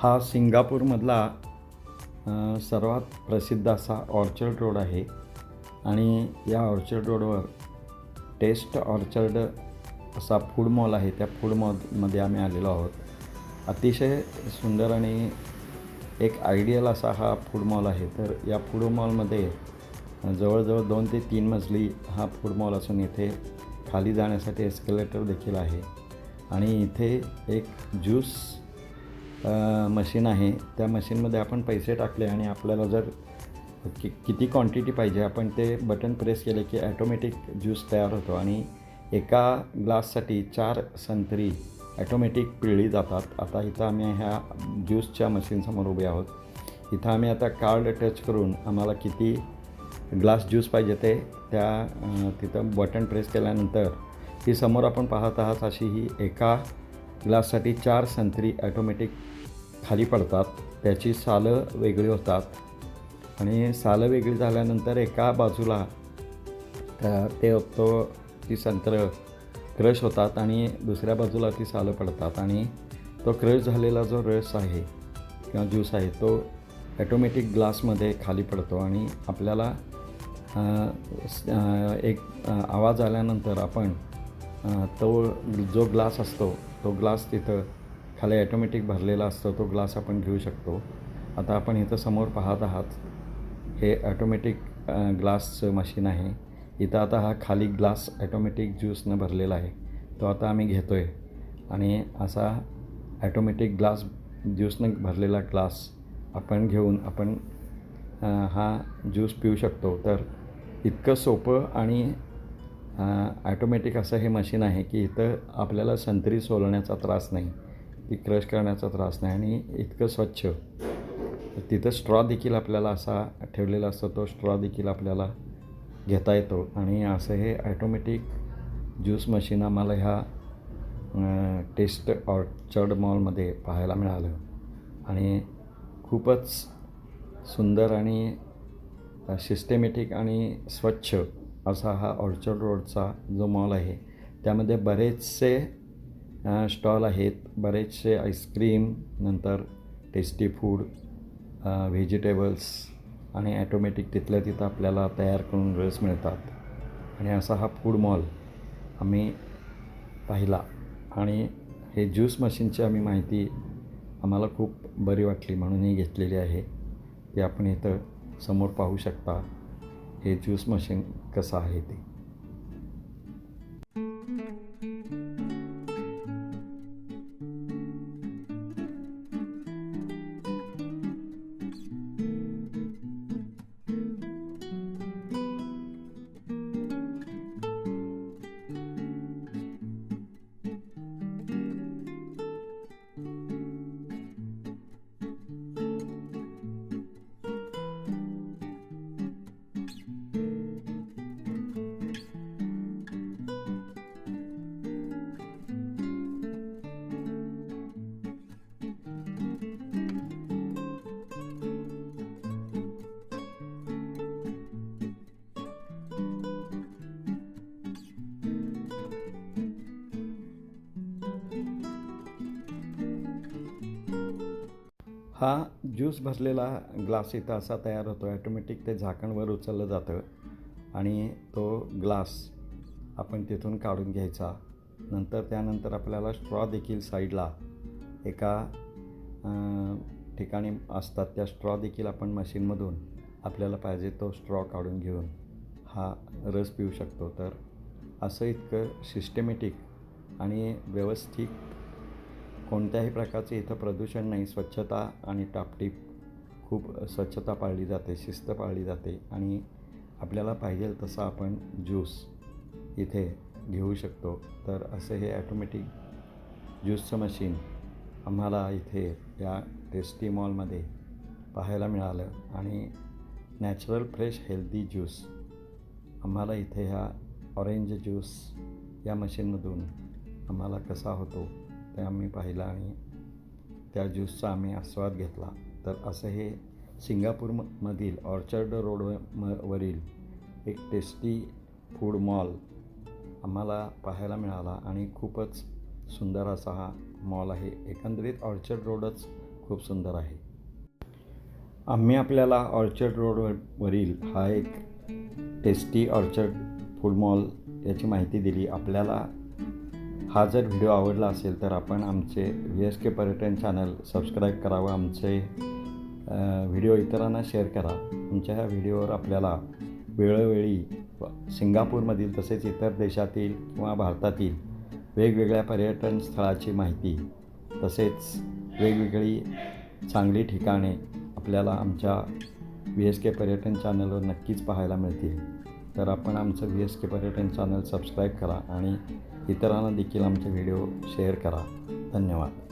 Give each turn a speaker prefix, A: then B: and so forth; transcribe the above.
A: हा सिंगापूरमधला सर्वात प्रसिद्ध असा ऑर्चर्ड रोड आहे. आणि या ऑर्चर्ड रोडवर टेस्ट ऑर्चर्ड असा फूड मॉल आहे. त्या फूड मॉलमध्ये आम्ही आलेलो आहोत. अतिशय सुंदर आणि एक आयडियल असा हा फूड मॉल आहे. तर या फूड मॉलमध्ये जवळजवळ दोन ते तीन मजली हा फूड मॉल असून इथे खाली जाण्यासाठी एस्केलेटर देखील आहे. आणि इथे एक ज्यूस मशीन आहे. त्या मशीनमध्ये आपण पैसे टाकले आणि आपल्याला जर कि किती क्वांटिटी पाहिजे आपण ते बटन प्रेस केले की ॲटोमॅटिक ज्यूस तयार होतो. आणि एका ग्लाससाठी चार संत्री ॲटोमॅटिक पिळली जातात. आता इथं आम्ही ह्या ज्यूसच्या मशीनसमोर उभे आहोत. इथं आम्ही आता कार्ड टच करून आम्हाला किती ग्लास ज्यूस पाहिजे ते त्या तिथं बटन प्रेस केल्यानंतर ही समोर आपण पाहत आहात अशी ही एका ग्लाससाठी चार संत्री ॲटोमॅटिक खाली पडतात. त्याची सालं वेगळी होतात. आणि सालं वेगळी झाल्यानंतर एका बाजूला ते तो ती संत्र क्रश होतात आणि दुसऱ्या बाजूला ती सालं पडतात. आणि तो क्रश झालेला जो रस आहे किंवा ज्यूस आहे तो ॲटोमॅटिक ग्लासमध्ये खाली पडतो. आणि आपल्याला एक आवाज आल्यानंतर आपण तो जो ग्लास असतो तो ग्लास तिथं खाली ॲटोमॅटिक भरलेला असतो तो ग्लास आपण घेऊ शकतो. आता आपण इथं समोर पाहत आहात हे ॲटोमॅटिक ग्लासचं मशीन आहे. इथं आता हा खाली ग्लास ॲटोमॅटिक ज्यूसनं भरलेला आहे. तो आता आम्ही घेतो आहे आणि असा ॲटोमॅटिक ग्लास ज्यूसनं भरलेला ग्लास आपण घेऊन आपण हा ज्यूस पिऊ शकतो. तर इतकं सोपं आणि ॲटोमॅटिक असं हे मशीन आहे की इथं आपल्याला संत्री सोलण्याचा त्रास नाही ती क्रश करण्याचा त्रास नाही आणि इतकं स्वच्छ. तिथं स्ट्रॉ देखील आपल्याला असा ठेवलेला असतो तो स्ट्रॉ देखील आपल्याला घेता येतो आणि असं हे ॲटोमॅटिक ज्यूस मशीन आम्हाला ह्या टेस्ट ऑर्चर्ड मॉलमध्ये पाहायला मिळालं. आणि खूपच सुंदर आणि सिस्टेमॅटिक आणि स्वच्छ असा हा ऑर्चर्ड रोडचा जो मॉल आहे त्यामध्ये बरेचसे स्टॉल आहेत. बरेचसे आईस्क्रीम नंतर टेस्टी फूड व्हेजिटेबल्स आणि ॲटोमॅटिक तिथल्या तिथं आपल्याला तयार करून रस मिळतात. आणि असा हा फूड मॉल आम्ही पाहिला. आणि हे ज्यूस मशीनची आम्ही माहिती आम्हाला खूप बरी वाटली म्हणून ही घेतलेली आहे. ते आपण इथं समोर पाहू शकता. हे ज्यूस मशीन कसं आहे ते. हा ज्यूस भरलेला ग्लास इथं असा तयार होतो ॲटोमॅटिक ते झाकणवर उचललं जातं आणि तो ग्लास आपण तिथून काढून घ्यायचा. नंतर त्यानंतर आपल्याला स्ट्रॉ देखील साईडला एका ठिकाणी असतात. त्या स्ट्रॉ देखील आपण मशीनमधून आपल्याला पाहिजे तो स्ट्रॉ काढून घेऊन हा रस पिऊ शकतो. तर असं इतकं सिस्टमॅटिक आणि व्यवस्थित कोणत्याही प्रकारचे इथं प्रदूषण नाही. स्वच्छता आणि टापटीप खूप स्वच्छता पाळली जाते शिस्त पाळली जाते आणि आपल्याला पाहिजे तसं आपण ज्यूस इथे घेऊ शकतो. तर असं हे ॲटोमॅटिक ज्यूसचं मशीन आम्हाला इथे या टेस्टी मॉलमध्ये पाहायला मिळालं आणि नॅचरल फ्रेश हेल्दी ज्यूस आम्हाला इथे ह्या ऑरेंज ज्यूस या मशीनमधून आम्हाला कसा होतो ते आम्ही पाहिलं आणि त्या ज्यूसचा आम्ही आस्वाद घेतला. तर असं हे सिंगापूर मधील ऑर्चर्ड रोड म वरील एक टेस्टी फूड मॉल आम्हाला पाहायला मिळाला आणि खूपच सुंदर असा हा मॉल आहे. एकंदरीत ऑर्चर्ड रोडच खूप सुंदर आहे. आम्ही आपल्याला ऑर्चर्ड रोडवरील हा एक टेस्टी ऑर्चर्ड फूड मॉल याची माहिती दिली. आपल्याला हा जर व्हिडिओ आवडला असेल तर आपण आमचे व्ही एस के पर्यटन चॅनल सबस्क्राईब करावं आमचे व्हिडिओ इतरांना शेअर करा. आमच्या ह्या व्हिडिओवर आपल्याला वेळोवेळी सिंगापूरमधील तसेच इतर देशातील किंवा भारतातील वेगवेगळ्या पर्यटन स्थळाची माहिती तसेच वेगवेगळी चांगली ठिकाणे आपल्याला आमच्या व्ही एस के पर्यटन चॅनलवर नक्कीच पाहायला मिळतील. तर आपण आमचं व्ही एस के पर्यटन चॅनल सबस्क्राईब करा आणि इतरांना देखील आमचे व्हिडिओ शेअर करा. धन्यवाद.